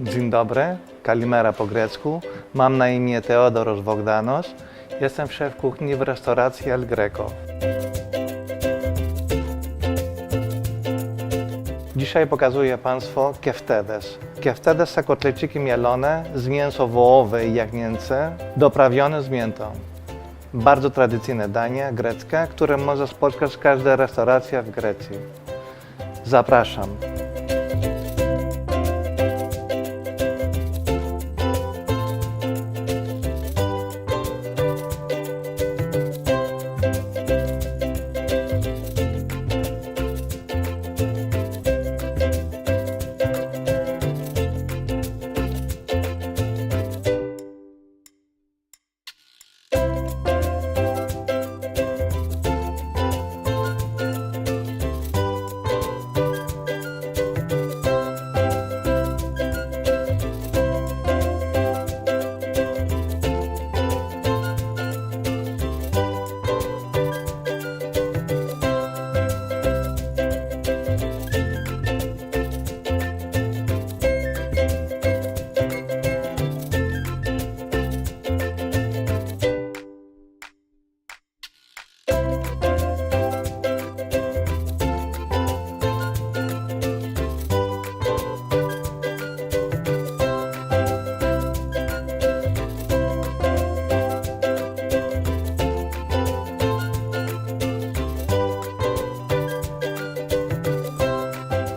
Dzień dobry, kalimera po grecku. Mam na imię Teodoros Bogdanos. Jestem szef kuchni w restauracji El Greco. Dzisiaj pokazuję Państwu keftedes. Keftedes to kotleciki mielone z mięso wołowe i jagnięce, doprawione z miętą. Bardzo tradycyjne danie greckie, które może spotkać każda restauracja w Grecji. Zapraszam.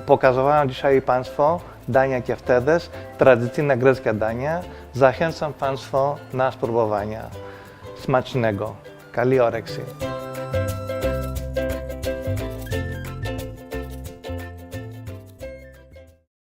Pokazywałem dzisiaj Państwu dania keftedes, tradycyjne greckie dania. Zachęcam Państwa na spróbowanie. Smacznego. Kalioreksy.